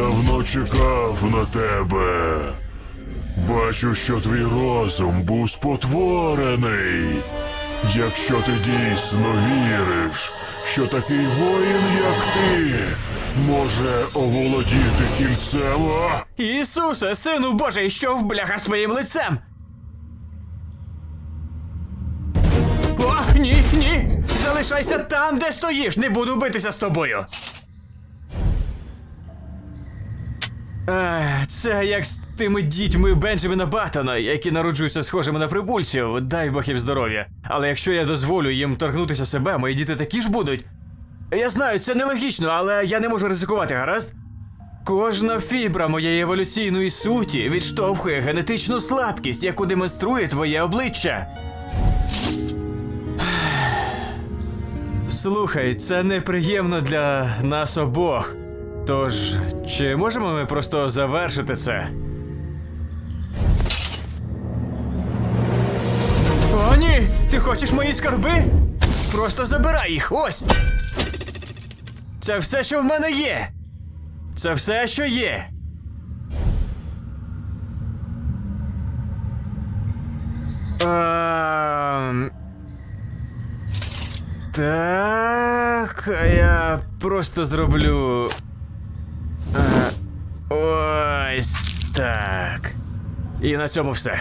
давно чекав на тебе. Бачу, що твій розум був спотворений. Якщо ти дійсно віриш, що такий воїн, як ти, може оволодіти кільцем. Ісусе, сину Божий, що в бляха з твоїм лицем? О, ні, ні! Залишайся там, де стоїш, не буду битися з тобою. Це як з тими дітьми Бенджаміна Баттона, які народжуються схожими на прибульців, дай Бог їм здоров'я. Але якщо я дозволю їм торкнутися себе, мої діти такі ж будуть. Я знаю, це нелогічно, але я не можу ризикувати, гаразд? Кожна фібра моєї еволюційної суті відштовхує генетичну слабкість, яку демонструє твоє обличчя. Слухай, це неприємно для нас обох. Тож, чи можемо ми просто завершити це? О, ні! Ти хочеш мої скарби? Просто забирай їх, ось! Це все, що в мене є! Це все, що є. Ем... Так, а я просто зроблю. Ось так. І на цьому все.